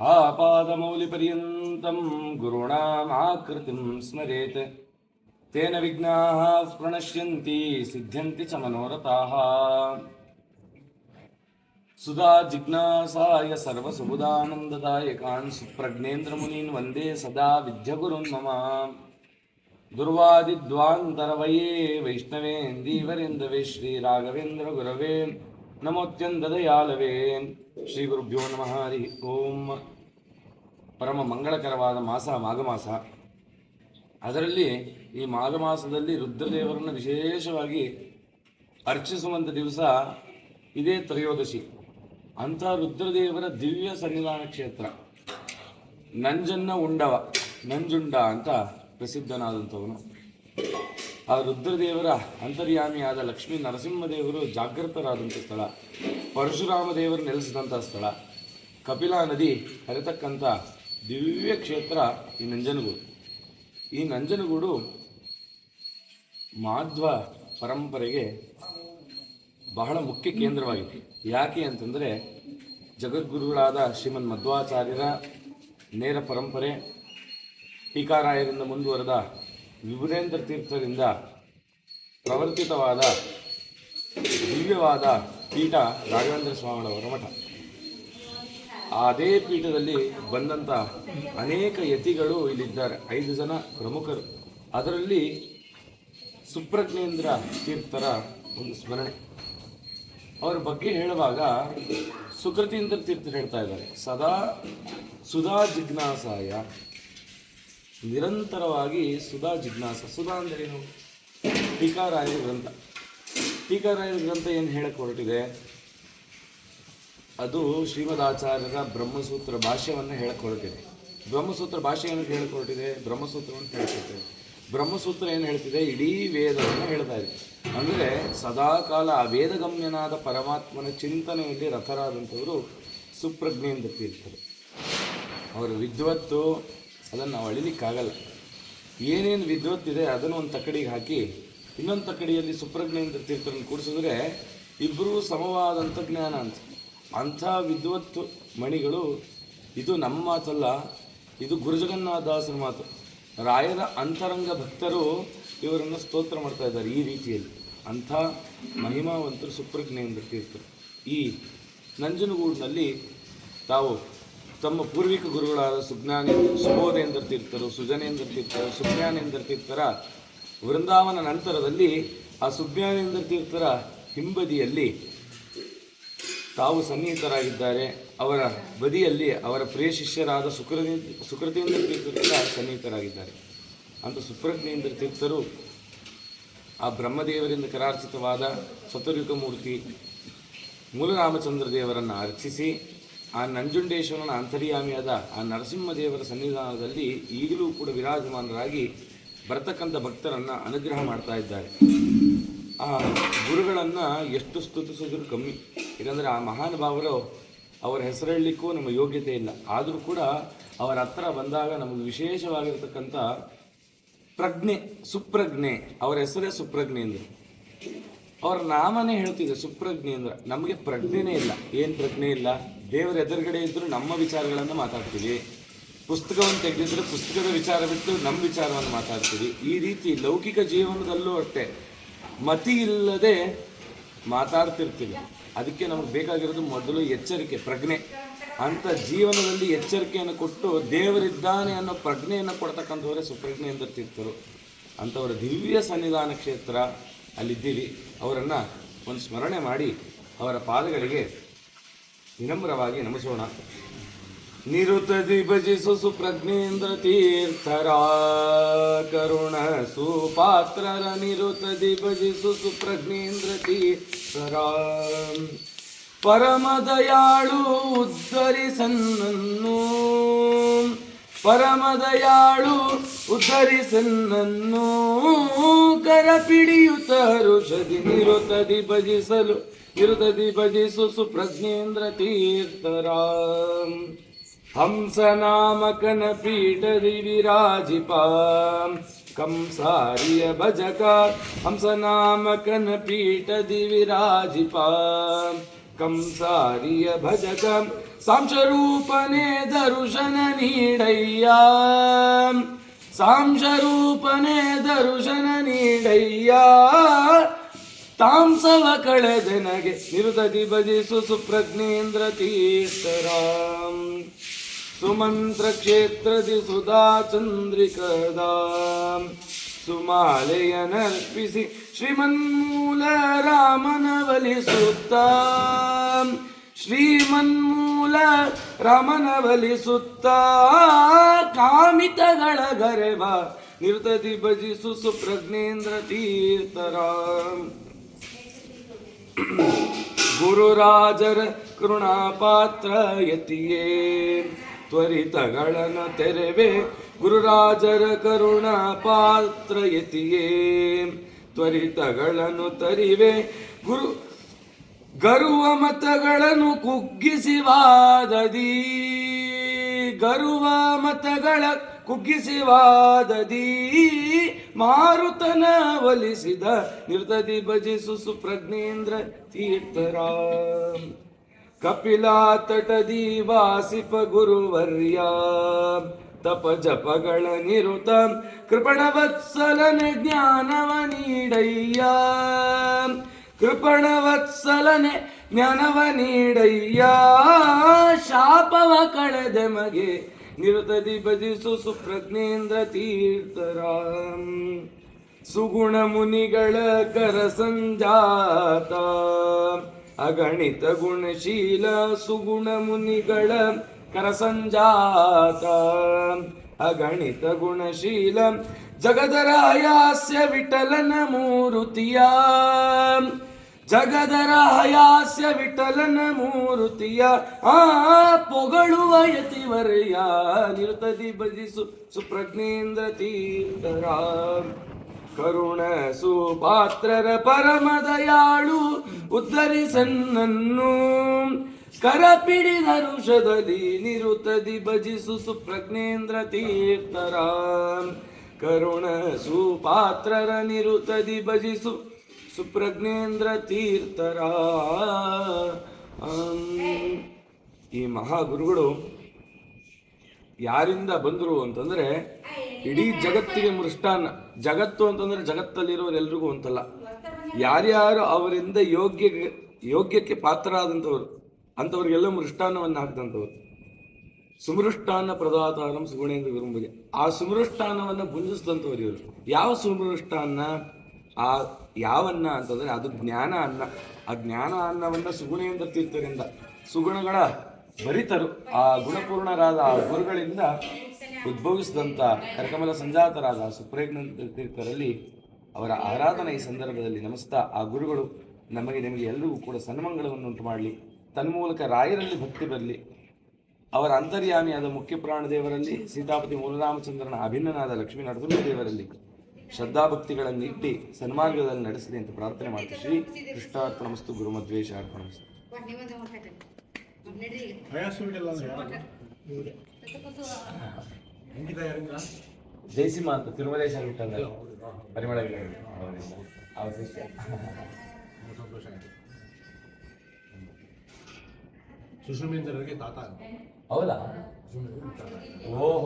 आपादमौलिपर्यन्तं गुरूणामाकृतिं स्मरेत् तेन विघ्नाः प्रणश्यन्ति सिद्ध्यन्ति च मनोरथाः सुधा जिज्ञासाय सर्वसुबुधानन्ददायकान् सुप्रज्ञेन्द्रमुनीन् वन्दे सदा विद्यगुरुन् मम दुर्वादिद्वान्तरवये वैष्णवेन्दीवरेन्दवे श्रीराघवेन्द्रगुरवे ನಮೋತ್ಯಂತದಯಾಲವೇ ಶ್ರೀ ಗುರುಭ್ಯೋ ನಮಃ. ಹರಿ ಓಂ. ಪರಮ ಮಂಗಳಕರವಾದ ಮಾಸ, ಮಾಘಮಾಸ. ಅದರಲ್ಲಿ ಈ ಮಾಘ ಮಾಸದಲ್ಲಿ ರುದ್ರದೇವರನ್ನು ವಿಶೇಷವಾಗಿ ಅರ್ಚಿಸುವಂಥ ದಿವಸ ಇದೇ ತ್ರಯೋದಶಿ. ಅಂಥ ರುದ್ರದೇವರ ದಿವ್ಯ ಸನ್ನಿಧಾನ ಕ್ಷೇತ್ರ. ನಂಜನ್ನ ಉಂಡವ, ನಂಜುಂಡ ಅಂತ ಪ್ರಸಿದ್ಧನಾದಂಥವನು. ಆ ರುದ್ರದೇವರ ಅಂತರ್ಯಾಮಿಯಾದ ಲಕ್ಷ್ಮೀ ನರಸಿಂಹದೇವರು ಜಾಗೃತರಾದಂಥ ಸ್ಥಳ ಪರಶುರಾಮ ದೇವರು ನೆಲೆಸಿದಂಥ ಸ್ಥಳ, ಕಪಿಲಾ ನದಿ ಹರಿತಕ್ಕಂಥ ದಿವ್ಯ ಕ್ಷೇತ್ರ ಈ ನಂಜನಗೂಡು. ಈ ನಂಜನಗೂಡು ಮಾಧ್ವ ಪರಂಪರೆಗೆ ಬಹಳ ಮುಖ್ಯ ಕೇಂದ್ರವಾಗಿದೆ. ಯಾಕೆ ಅಂತಂದರೆ ಜಗದ್ಗುರುಗಳಾದ ಶ್ರೀಮನ್ ಮಧ್ವಾಚಾರ್ಯರ ನೇರ ಪರಂಪರೆ, ಟೀಕಾರಾಯರಿಂದ ಮುಂದುವರೆದ ವಿಭುಧೇಂದ್ರ ತೀರ್ಥದಿಂದ ಪ್ರವರ್ತಿತವಾದ ದಿವ್ಯವಾದ ಪೀಠ ರಾಘವೇಂದ್ರ ಸ್ವಾಮಿಗಳವರ ಮಠ. ಅದೇ ಪೀಠದಲ್ಲಿ ಬಂದಂಥ ಅನೇಕ ಯತಿಗಳು ಇಲ್ಲಿದ್ದಾರೆ. ಐದು ಜನ ಪ್ರಮುಖರು. ಅದರಲ್ಲಿ ಸುಪ್ರಜ್ಞೇಂದ್ರ ತೀರ್ಥರ ಒಂದು ಸ್ಮರಣೆ. ಅವರ ಬಗ್ಗೆ ಹೇಳುವಾಗ ಸುಕೃತೀಂದ್ರ ತೀರ್ಥರು ಹೇಳ್ತಾ ಇದ್ದಾರೆ. ಸದಾ ಸುಧಾ ಜಿಜ್ಞಾಸಾಯ ನಿರಂತರವಾಗಿ ಸುಧಾ ಜಿಜ್ಞಾಸ. ಸುಧಾ ಅಂದ್ರೇನು ಟೀಕಾರಾಯರ ಗ್ರಂಥ. ಟೀಕಾರಾಯರ ಗ್ರಂಥ ಏನು ಹೇಳಕ್ಕೆ ಹೊರಟಿದೆ? ಅದು ಶ್ರೀಮದಾಚಾರ್ಯರ ಬ್ರಹ್ಮಸೂತ್ರ ಭಾಷ್ಯವನ್ನು ಹೇಳಕ್ಕೆ ಹೊರಟಿದೆ. ಬ್ರಹ್ಮಸೂತ್ರ ಭಾಷೆ ಏನು ಹೇಳಕ್ಕೆ ಹೊರಟಿದೆ? ಬ್ರಹ್ಮಸೂತ್ರವನ್ನು ಹೇಳ್ತಿದೆ. ಬ್ರಹ್ಮಸೂತ್ರ ಏನು ಹೇಳ್ತಿದೆ? ಇಡೀ ವೇದವನ್ನು ಹೇಳ್ತಾ ಇದೆ. ಅಂದರೆ ಸದಾಕಾಲ ಆ ವೇದಗಮ್ಯನಾದ ಪರಮಾತ್ಮನ ಚಿಂತನೆಯಲ್ಲಿ ರಥರಾದಂಥವರು ಸುಪ್ರಜ್ಞೆಯಿಂದ ತೀರ್ತಾರೆ ಅವರ ವಿದ್ವತ್ತು ಅದನ್ನು ನಾವು ಅಳಿಲಿಕ್ಕಾಗಲ್ಲ. ಏನೇನು ವಿದ್ವತ್ತಿದೆ ಅದನ್ನು ಒಂದು ತಕ್ಕಡಿಗೆ ಹಾಕಿ, ಇನ್ನೊಂದು ತಕ್ಕಡಿಯಲ್ಲಿ ಸುಪ್ರಜ್ಞೆಯಿಂದ ತೀರ್ಥರನ್ನು ಕೂಡಿಸಿದ್ರೆ ಇಬ್ಬರೂ ಸಮವಾದಂಥ ಜ್ಞಾನ ಅಂತ. ಅಂಥ ವಿದ್ವತ್ತು ಮಣಿಗಳು, ಇದು ನಮ್ಮ ಮಾತಲ್ಲ, ಇದು ಗುರುಜಗನ್ನಾಥದಾಸರ ಮಾತು. ರಾಯರ ಅಂತರಂಗ ಭಕ್ತರು ಇವರನ್ನು ಸ್ತೋತ್ರ ಮಾಡ್ತಾ ಇದ್ದಾರೆ ಈ ರೀತಿಯಲ್ಲಿ. ಅಂಥ ಮಹಿಮಾವಂತರು ಸುಪ್ರಜ್ಞೆಯಿಂದ ತೀರ್ಥರು. ಈ ನಂಜನಗೂಡಿನಲ್ಲಿ ತಾವು ತಮ್ಮ ಪೂರ್ವಿಕ ಗುರುಗಳಾದ ಸುಜ್ಞಾನಿ ಸುಬೋಧೇಂದ್ರ ತೀರ್ಥರು, ಸುಜನೇಂದ್ರ ತೀರ್ಥರು, ಸುಜ್ಞಾನೇಂದ್ರ ತೀರ್ಥರ ವೃಂದಾವನ ನಂತರದಲ್ಲಿ ಆ ಸುಜ್ಞಾನೇಂದ್ರ ತೀರ್ಥರ ಹಿಂಬದಿಯಲ್ಲಿ ತಾವು ಸನ್ನಿಹಿತರಾಗಿದ್ದಾರೆ. ಅವರ ಬದಿಯಲ್ಲಿ ಅವರ ಪ್ರಿಯ ಶಿಷ್ಯರಾದ ಸುಕೃತಿ, ಸುಕೃತೇಂದ್ರ ತೀರ್ಥರು ಸನ್ನಿಹಿತರಾಗಿದ್ದಾರೆ. ಅಂತ ಸುಪ್ರಜ್ಞೇಂದ್ರ ತೀರ್ಥರು ಆ ಬ್ರಹ್ಮದೇವರಿಂದ ಕರಾರ್ಚಿತವಾದ ಚತುರ್ಯುಗ ಮೂರ್ತಿ ಮೂಲರಾಮಚಂದ್ರ ದೇವರನ್ನು ಅರ್ಚಿಸಿ ಆ ನಂಜುಂಡೇಶ್ವರನ ಅಂತರ್ಯಾಮಿಯಾದ ಆ ನರಸಿಂಹದೇವರ ಸನ್ನಿಧಾನದಲ್ಲಿ ಈಗಲೂ ಕೂಡ ವಿರಾಜಮಾನರಾಗಿ ಬರತಕ್ಕಂಥ ಭಕ್ತರನ್ನು ಅನುಗ್ರಹ ಮಾಡ್ತಾ ಇದ್ದಾರೆ. ಆ ಗುರುಗಳನ್ನು ಎಷ್ಟು ಸ್ತುತಿಸಿದ್ರು ಕಮ್ಮಿ. ಯಾಕಂದರೆ ಆ ಮಹಾನುಭಾವರು ಅವರ ಹೆಸರು ನಮ್ಮ ಯೋಗ್ಯತೆ ಇಲ್ಲ. ಆದರೂ ಕೂಡ ಅವರ ಹತ್ರ ಬಂದಾಗ ನಮಗೆ ವಿಶೇಷವಾಗಿರ್ತಕ್ಕಂಥ ಪ್ರಜ್ಞೆ, ಸುಪ್ರಜ್ಞೆ, ಅವರ ಹೆಸರೇ ಸುಪ್ರಜ್ಞೆ ಎಂದರು ಅವರ ನಾಮನೇ ಹೇಳ್ತಿದೆ ಸುಪ್ರಜ್ಞೇಂದ್ರ ನಮಗೆ ಪ್ರಜ್ಞೆನೇ ಇಲ್ಲ. ಏನು ಪ್ರಜ್ಞೆ ಇಲ್ಲ? ದೇವರ ಎದುರುಗಡೆ ಇದ್ದರೂ ನಮ್ಮ ವಿಚಾರಗಳನ್ನು ಮಾತಾಡ್ತೀವಿ. ಪುಸ್ತಕವನ್ನು ತೆಗೆದಿದ್ರೆ ಪುಸ್ತಕದ ವಿಚಾರ ಬಿಟ್ಟು ನಮ್ಮ ವಿಚಾರವನ್ನು ಮಾತಾಡ್ತೀವಿ. ಈ ರೀತಿ ಲೌಕಿಕ ಜೀವನದಲ್ಲೂ ಅಷ್ಟೇ. ಮತಿ ಇಲ್ಲದೆ ಮಾತಾಡ್ತಿರ್ತೀವಿ. ಅದಕ್ಕೆ ನಮಗೆ ಬೇಕಾಗಿರೋದು ಮೊದಲು ಎಚ್ಚರಿಕೆ, ಪ್ರಜ್ಞೆ. ಅಂತ ಜೀವನದಲ್ಲಿ ಎಚ್ಚರಿಕೆಯನ್ನು ಕೊಟ್ಟು ದೇವರಿದ್ದಾನೆ ಅನ್ನೋ ಪ್ರಜ್ಞೆಯನ್ನು ಕೊಡ್ತಕ್ಕಂಥವರೇ ಸುಪ್ರಜ್ಞೆ ತೀರ್ಥರು. ಅಂಥವರ ದಿವ್ಯ ಸನ್ನಿಧಾನ ಕ್ಷೇತ್ರ ಅಲ್ಲಿದ್ದೀವಿ ಅವರನ್ನು ಒಂದು ಸ್ಮರಣೆ ಮಾಡಿ ಅವರ ಪಾದಗಳಿಗೆ ವಿನಮ್ರವಾಗಿ ನಮಿಸೋಣ ನಿರುತದಿ ಭಜಿಸು ಸುಪ್ರಜ್ಞೇಂದ್ರ ತೀರ್ಥರ ಕರುಣ ಸುಪಾತ್ರರ ನಿರುತದಿ ಭಜಿಸು ಸುಪ್ರಜ್ಞೇಂದ್ರ ತೀರ್ಥರ. ಪರಮದಯಾಳು ಉದ್ಧರಿಸನ್ನನ್ನು ಪರಮದಯಾಳು ಕರಪಿಡಿಯುತ್ತ ಸದಿ ನಿರುತದಿ ಭಜಿಸಲು, ನಿರುತದಿ ಭಜಿಸು ಸುಪ್ರಜ್ಞೇಂದ್ರ ತೀರ್ಥರ. ಹಂಸನಾಮಕನ ಪೀಠದಿ ವಿರಾಜಿಪ. ಕಂಸಾರಿಯ ಭಜಕ, ಹಂಸನಾಮಕನ ಪೀಠದಿ ವಿರಾಜಿಪ. ಕಂಸಾರಿಯ ಭಜಕ ಸಾಂಶರೂಪನೇ ದರುಶನ ನೀಡಯ್ಯ. ಸಾಂಶರೂಪನೇ ದರುಶನ ನೀಡಯ್ಯ. ತಾಂಸವ ಕಳೆದೆನಗೆ ನಿರುತದಿ ಭಜಿಸು ಸುಪ್ರಜ್ಞೇಂದ್ರ ತೀರ್ಥರಾಮ್ ಸುಮಂತ್ರ ಕ್ಷೇತ್ರದಿ ಸುಧಾ ಚಂದ್ರಿಕದ. ಸುಮಾಲೆಯನರ್ಪಿಸಿ ಶ್ರೀಮನ್ಮೂಲ ರಾಮನ ಬಲಿಸುತ್ತ ಶ್ರೀಮನ್ಮೂಲ ರಾಮನ ಬಲಿಸುತ್ತ ಕಾಮಿತಗಳ ಗರೆವ ನಿರ್ತತಿ ಭಜಿಸು ಸುಪ್ರಜ್ಞೇಂದ್ರ ತೀರ್ಥರ. ಗುರುರಾಜರ ಕೃಣಾಪಾತ್ರ ಯತಿಯೇ. ತ್ವರಿತಗಳನ್ನು ತೆರೆವೆ ಗುರುರಾಜರ ಕರುಣಾಪಾತ್ರ ಯತಿಯೇ ತ್ವರಿತಗಳನ್ನು ತರಿವೆ ಗುರು, ಗರುವ ಮತಗಳನ್ನು ಕುಗ್ಗಿಸಿ ವಾದದಿ. ಗರುವ ಮತಗಳ ಕುಗ್ಗಿಸಿ ವಾದದಿ. ಮಾರುತನ ಒಲಿಸಿದ ನಿರ್ದದಿ ಭಜಿಸು ಸುಪ್ರಜ್ಞೇಂದ್ರ ತೀರ್ಥರ ಕಪಿಲಾ ತಟದಿ ವಾಸಿಪ ಗುರುವರ್ಯ, ತಪ ಜಪಗಳ ನಿರುತ ಕೃಪಣವತ್ಸಲನೆ ಜ್ಞಾನವ ನೀಡಯ್ಯ ಕೃಪಣವತ್ಸಲನೆ ಜ್ಞಾನವ ನೀಡಯ್ಯ, ಶಾಪವ ಕಳೆದೆ ಮಗೆ ನಿರುತದಿ ಭಜಿಸು ಸುಪ್ರಜ್ಞೇಂದ್ರ ತೀರ್ಥರಾಮ್ ಸುಗುಣ ಮುನಿಗಳ ಕರ ಸಂಜಾತ ಅಗಣಿತ ಗುಣಶೀಲ ಸುಗುಣ ಮುನಿಗಳ ಕರಸಂಜಾತ. ಅಗಣಿತ ಗುಣಶೀಲ ಜಗದರಾಯಾಸ್ಯ ವಿಠಲನ ಮೂರುತಿಯ. ಜಗದರಾಯಾಸ್ಯ ವಿಠಲನ ಮೂರುತಿಯ. ಆ ಪೊಗಳುವ ಯತಿವರೆಯ ನಿರುತದಿ ಭಜಿಸು ಸುಪ್ರಜ್ಞೇಂದ್ರ ತೀರ್ಥರ ಕರುಣ ಸುಪಾತ್ರರ ಪರಮ ದಯಾಳು ಉದ್ಧರಿಸನ್ನನ್ನು. ಕರಪಿಡಿದ ಋಷದಲ್ಲಿ ನಿರುತದಿ ಭಜಿಸು ಸುಪ್ರಜ್ಞೇಂದ್ರ ತೀರ್ಥರ. ಕರುಣ ಸುಪಾತ್ರರ ನಿರುತದಿ ಭಜಿಸು ಸುಪ್ರಜ್ಞೇಂದ್ರ ತೀರ್ಥರ. ಈ ಮಹಾಗುರುಗಳು ಯಾರಿಂದ ಬಂದರು ಅಂತಂದ್ರೆ ಇಡೀ ಜಗತ್ತಿಗೆ ಮೃಷ್ಟಾನ್ನ. ಜಗತ್ತು ಅಂತಂದ್ರೆ ಜಗತ್ತಲ್ಲಿರೋರೆಲ್ರಿಗೂ ಅಂತಲ್ಲ. ಯಾರ್ಯಾರು ಅವರಿಂದ ಯೋಗ್ಯ, ಯೋಗ್ಯಕ್ಕೆ ಪಾತ್ರರಾದಂಥವ್ರು, ಅಂಥವ್ರಿಗೆಲ್ಲ ಮೃಷ್ಟಾನ್ನವನ್ನು ಹಾಕಿದಂಥವ್ರು. ಸುಮೃಷ್ಟಾನ್ನ ಪ್ರದಾತಾರಂ ಸುಗುಣೇಂದ್ರ ಗುರುಂಬಗೆ ಆ ಸುಮೃಷ್ಟಾನ್ನವನ್ನು ಭುಂಜಿಸಿದಂಥವ್ರು ಇವರು. ಯಾವ ಸುಮೃಷ್ಟಾನ್ನ? ಆ ಯಾವನ್ನ ಅಂತಂದ್ರೆ ಅದು ಜ್ಞಾನ ಅನ್ನ. ಆ ಜ್ಞಾನ ಅನ್ನವನ್ನ ಸುಗುಣೇಂದ್ರ ತೀರ್ಥರಿಂದ. ಸುಗುಣಗಳ ಭರಿತರು. ಆ ಗುಣಪೂರ್ಣರಾದ ಆ ಗುರುಗಳಿಂದ ಉದ್ಭವಿಸಿದಂಥ ಕರಕಮಲ ಸಂಜಾತರಾದ ಸುಪ್ರೇಜ್ಞ ತೀರ್ಥರಲ್ಲಿ ಅವರ ಆರಾಧನೆ ಈ ಸಂದರ್ಭದಲ್ಲಿ ನಮಿಸ್ತಾ. ಆ ಗುರುಗಳು ನಮಗೆ ನಿಮಗೆ ಎಲ್ಲರಿಗೂ ಕೂಡ ಸನ್ಮಂಗಳವನ್ನು ಉಂಟು ಮಾಡಲಿ. ತನ್ಮೂಲಕ ರಾಯರಲ್ಲಿ ಭಕ್ತಿ ಬರಲಿ. ಅವರ ಅಂತರ್ಯಾಮಿಯಾದ ಮುಖ್ಯ ಪ್ರಾಣ ದೇವರಲ್ಲಿ ಸೀತಾಪತಿ ಮೂಲರಾಮಚಂದ್ರನ ಅಭಿನ್ನನಾದ ಲಕ್ಷ್ಮೀ ನರಸಿಂಹ ದೇವರಲ್ಲಿ ಶ್ರದ್ಧಾಭಕ್ತಿಗಳನ್ನು ಇಟ್ಟು ಸನ್ಮಾರ್ಗದಲ್ಲಿ ನಡೆಸಲಿ ಅಂತ ಪ್ರಾರ್ಥನೆ ಮಾಡ್ತೀವಿ. ಶ್ರೀ ಕೃಷ್ಣಾರ್ಪಣಮಸ್ತು ಗುರುಮದ್ವೇಷ ಅರ್ಪಣಮಸ್ತು ಜಯಸಿಂಹ ಅಂತ ತಿರುಮಲೇಶ ಬಿಟ್ಟಂದ್ರೆ ಪರಿಮಳ ಅವ್ರ ಶಿಷ್ಯ ಸುಶ್ರಮೇಂದ್ರರಿಗೆ ತಾತ ಹೌದಾ? ಓಹೋ.